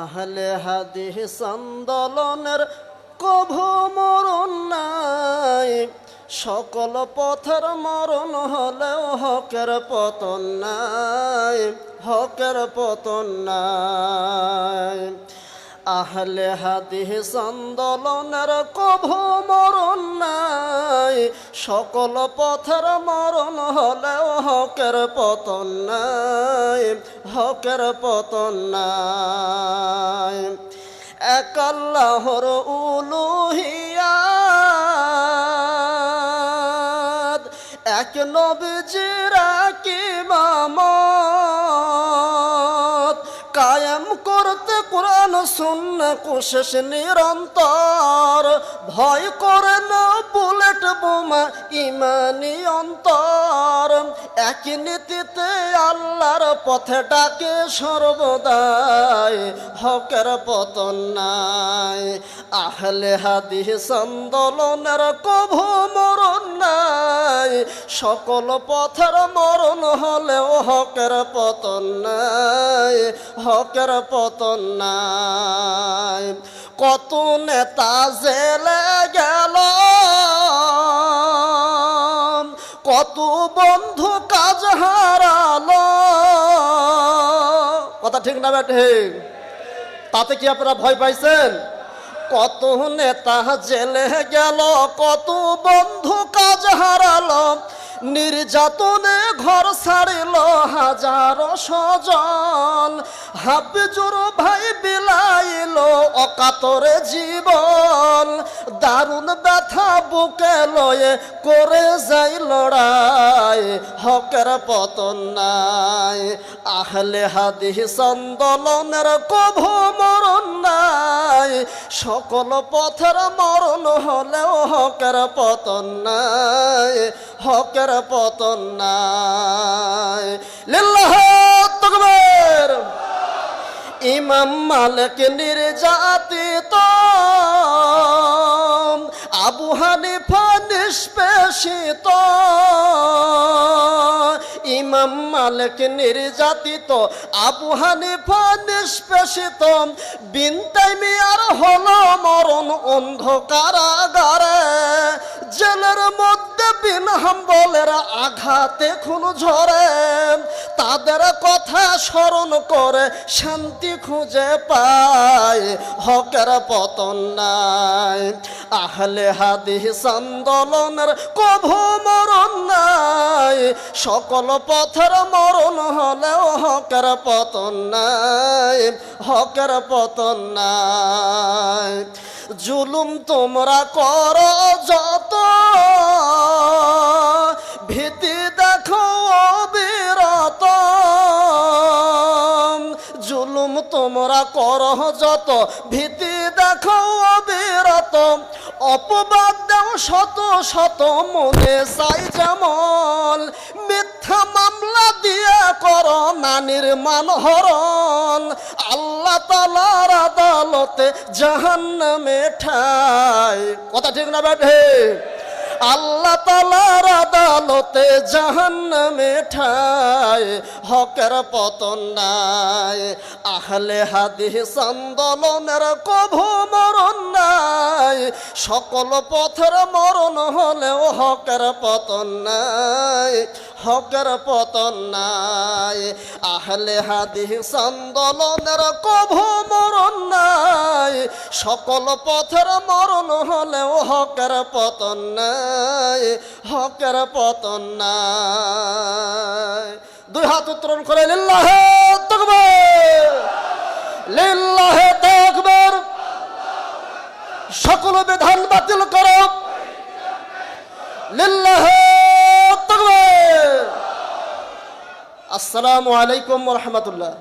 আহলে হাদিস আন্দোলনের কভু মরণ নাই। সকল পথের মরণ হলেও হকের পতন নাই, হকের পতন নাই। আহলে হাদিস আন্দোলনের কভু মরণ নাই। সকল পথের মরণ হলেও হকের পতন নাই। হকের পতন নাই। এক আল্লাহর উলুহিয়াত, এক নবীজিরা কি মামত কায়েম করতে কোরআন শূন্য কোশেষ নিরন্তর। ভয় করে না বুলেট বোমা, ইমানি অন্তর। এক নীতিতে আল্লাহর পথে ডাকে সর্বদাই, হকের পতন নাই। আহলে হাদিস আন্দোলনের কভু মরণ সকল পথের মরণ হলেও হকের পতন নাই, হকের পতন নাই। কত নেতা জেলে গেল, কত বন্ধু কাজ হারালো। কথা ঠিক না ঠিক? তাতে কি আপনারা ভয় পাইছেন? কত নেতা জেলে গেল, কত বন্ধু কাজ হারালো। নির্যাতনে ঘর ছাড়িল হাজার সজন। হাফিজুর ভাই বিলাইল অকাতরে জীবন। দারুণ ব্যথা বুকে লয়ে করে যাই লড়াই, হকের পতন নাই। আহলে হাদিস আন্দোলনের কভু মরণ নাই। সকল পথের মরণ হলেও হকের পতন নাই, হকের পতন নাই। লিল্লাহ ইমাম মালিক নির্যাতিত। আবু হানিফা নিষ্পেষিত। ইমাম মালিক নির্যাতিত। আবু হানিফা নিষ্পেষিত। বিনতাইমিয়ার হলো মরণ অন্ধকারাগারে। জেলের মধ্যে বিন হাম্বলের আঘাতে খুন ঝরে। তাদের কথা স্মরণ করে শান্তি খুঁজে পায় হকের পতন নাই। আহলে হাদিস আন্দোলনের কভু মরণ নাই। সকল পথের মরণ হলেও হকের পতন নাই, হকের পতন নাই। জুলুম তোমরা কর যত তোমরা কর যত। ভীতি দেখো অবিরত। অপবাদ দেও শত শত মনে চাই যেমন। মিথ্যা মামলা দিয়ে কর নানির হরণ। আল্লাহ তালার আদালতে জাহান্নামে ঠাই। কথা ঠিক না বেঠে আল্লাহ তালার আদালতে জাহান্নামে ঠাই। হকের পতন নাই। আহলে হাদিস আন্দোলনের কভু মরণ নাই। সকল পথের মরণ হলেও হকের পতন নাই, হকের পতন নাই। আহলে হাদিস আন্দোলনের কভু মরণ নাই। সকল পথের মরণ হলেও হকের পতন নাই, হকের পতন নাই। দুই হাত উত্তোলন করে, লিল্লাহে লিল্লাহে তকবীর। সকল বিধান বাতিল করো। লিল্লাহে তকবীর। আসসালামু আলাইকুম রহমতুল্লাহ।